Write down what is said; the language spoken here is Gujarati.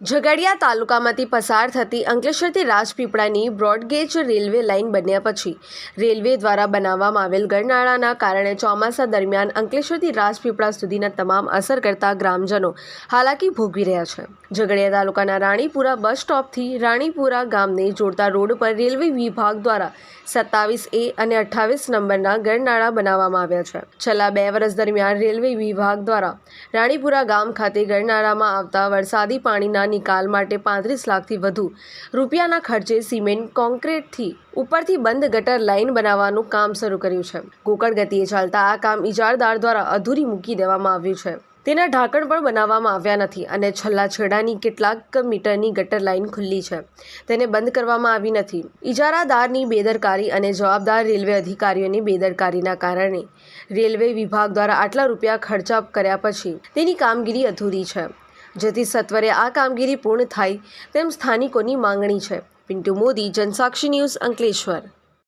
ઝઘડિયા તાલુકામાંથી પસાર થતી અંકલેશ્વરથી રાજપીપળાની બ્રોડગેજ રેલવે લાઇન બન્યા પછી રેલવે દ્વારા બનાવવામાં આવેલ ગરનાળાના કારણે ચોમાસા દરમિયાન અંકલેશ્વરથી રાજપીપળા સુધીના તમામ અસર કરતા ગ્રામજનો હાલાકી ભોગવી રહ્યા છે. ઝઘડિયા તાલુકાના રાણીપુરા બસ સ્ટોપથી રાણીપુરા ગામને જોડતા રોડ પર રેલવે વિભાગ દ્વારા સત્તાવીસ એ અને અઠ્ઠાવીસ નંબરના ગરનાળા બનાવવામાં આવ્યા છે. છેલ્લા બે વર્ષ દરમિયાન રેલવે વિભાગ દ્વારા રાણીપુરા ગામ ખાતે ગરનાળામાં આવતા વરસાદી પાણીના નિકાલ માટે પાંત્રીસ લાખથી વધુ. રૂપિયાના ખર્ચે સિમેન્ટ કોન્ક્રીટથી ઉપરથી બંધ ગટર લાઇન બનાવવાનું કામ શરૂ કર્યું છે. ગોકળ ગતિએ ચાલતા આ કામ ઇજારદાર દ્વારા અધૂરી મૂકી દેવામાં આવ્યું છે. તેના ઢાંકણ પણ બનાવવામાં આવ્યા નથી અને છેલ્લા છેડાની કેટલાક મીટરની ગટર લાઇન ખુલ્લી છે. તેને બંધ કરવામાં આવી નથી. ઇજારાદારની બેદરકારી અને જવાબદાર રેલવે અધિકારીઓની બેદરકારીના કારણે રેલવે વિભાગ દ્વારા આટલા રૂપિયા ખર્ચા કર્યા પછી તેની કામગીરી અધૂરી છે. જેથી સત્વરે આ કામગીરી પૂર્ણ થાય તેમ સ્થાનિકોની માંગણી છે. પિન્ટુ મોદી, જનસાક્ષી ન્યૂઝ અંકલેશ્વર.